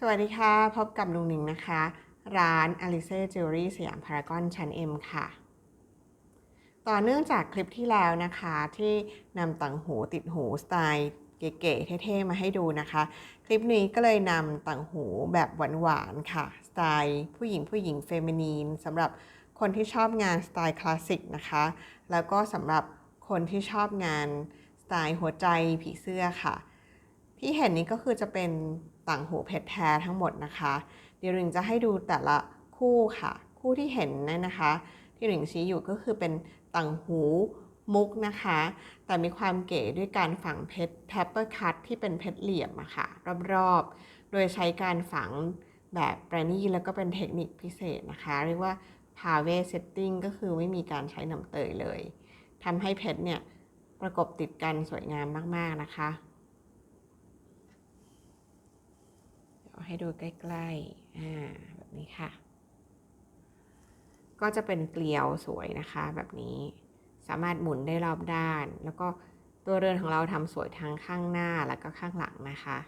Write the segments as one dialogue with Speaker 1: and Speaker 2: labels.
Speaker 1: สวัสดีค่ะ พบกับลุงหนิงนะคะ ร้าน Alice Jewelry สยามพารากอนชั้น M ค่ะ ต่อเนื่องจากคลิปที่แล้วนะคะ ที่นำต่างหูติดหูสไตล์เก๋ๆเท่ๆมาให้ดูนะคะ คลิปนี้ก็เลยนำต่างหูแบบหวานๆค่ะ สไตล์ผู้หญิงผู้หญิงเฟมินีนสำหรับคนที่ชอบงานสไตล์คลาสสิกนะคะ แล้วก็สำหรับคนที่ชอบงานสไตล์หัวใจผีเสื้อค่ะ ที่เห็นนี้ก็คือจะเป็นต่างหูเพชรแท้ทั้งหมดนะคะ เดี๋ยวหริงจะให้ดูแต่ละคู่ค่ะ คู่ที่เห็นนั่นนะคะ ที่หริงชี้อยู่ก็คือเป็นต่างหูมุกนะคะ แต่มีความเก๋ด้วยการฝังเพชรแทปเปอร์คัตที่เป็นเพชรเหลี่ยมอะค่ะรอบๆ โดยใช้การฝังแบบประณีตแล้วก็เป็นเทคนิคพิเศษนะคะ เรียกว่า p a v e setting ก็คือไม่มีการใช้น้ำเตยเลยทำให้เพชรเนี่ยประกบติดกันสวยงามมาก ๆ นะคะ เดี๋ยว ให้ดูใกล้ๆอ่าแบบนี้ค่ะ ก็จะเป็นเกลียวสวยนะคะแบบนี้ สามารถหมุนได้รอบด้าน แล้วก็ตัวเรือนของเราทำสวยทั้งข้างหน้าแล้วก็ข้างหลังนะคะ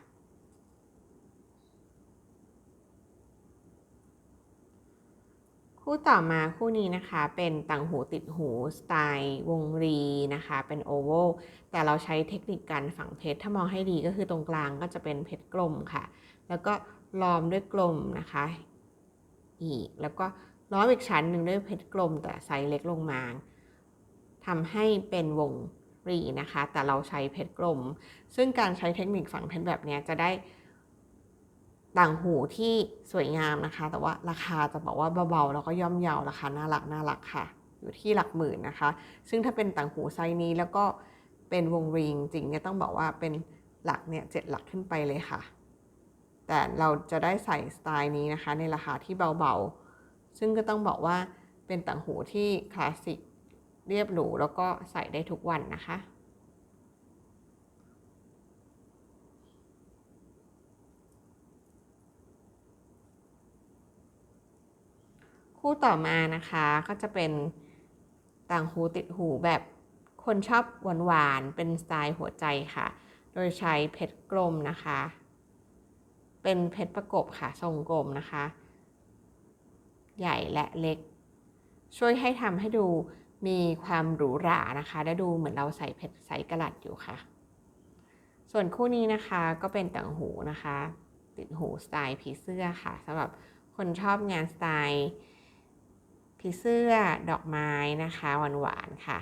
Speaker 1: คู่ต่อมาคู่นี้นะคะเป็นต่างหูติดหูสไตล์วงรีนะคะ เป็นโอเวลแต่เราใช้เทคนิคการฝังเพชรถ้ามองให้ดีก็คือตรงกลางก็จะเป็นเพชรกลมค่ะ แล้วก็ล้อมด้วยกลมนะคะ อีกแล้วก็ล้อมอีกชั้นหนึ่งด้วยเพชรกลมแต่ไซส์เล็กลงมาทำให้เป็นวงรีนะคะ แต่เราใช้เพชรกลม ซึ่งการใช้เทคนิคฝังเพชรแบบนี้จะได้ ต่างหูที่สวยงามนะคะ แต่ว่าราคาจะบอกว่าเบาๆแล้วก็ย่อมเยาราคาน่ารักน่ารักค่ะ อยู่ที่หลักหมื่นนะคะ ซึ่งถ้าเป็นต่างหูไซส์นี้แล้วก็เป็นวงรีจริงเนี่ยต้องบอกว่าเป็นหลักเนี่ยเจ็ดหลักขึ้นไปเลยค่ะ แต่เราจะได้ใส่สไตล์นี้นะคะ ในราคาที่เบาๆ ซึ่งก็ต้องบอกว่าเป็นต่างหูที่คลาสสิกเรียบหรูแล้วก็ใส่ได้ทุกวันนะคะ คู่ต่อมานะคะก็จะเป็นต่างหูติดหูแบบคนชอบหวานๆ เป็นสไตล์หัวใจค่ะ โดยใช้เพชรกลมนะคะ เป็นเพชรประกบค่ะทรงกลมนะคะ ใหญ่และเล็ก ช่วยให้ทำให้ดูมีความหรูหรานะคะ และดูเหมือนเราใส่เพชรใส่กระลัดอยู่ค่ะ ส่วนคู่นี้นะคะก็เป็นต่างหูนะคะ ติดหูสไตล์ผีเสื้อค่ะสำหรับคนชอบงานสไตล์ ผีเสื้อดอกไม้นะคะหวานๆค่ะ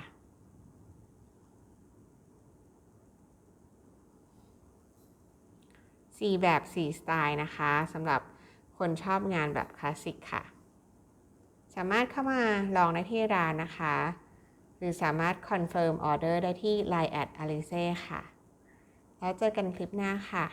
Speaker 1: สี่แบบสี่สไตล์นะคะสำหรับคนชอบงานแบบคลาสสิกค่ะ สามารถเข้ามาลองได้ที่ร้านนะคะ หรือสามารถคอนเฟิร์มออเดอร์ได้ที่ Line at Alice ค่ะ แล้วเจอกันคลิปหน้าค่ะ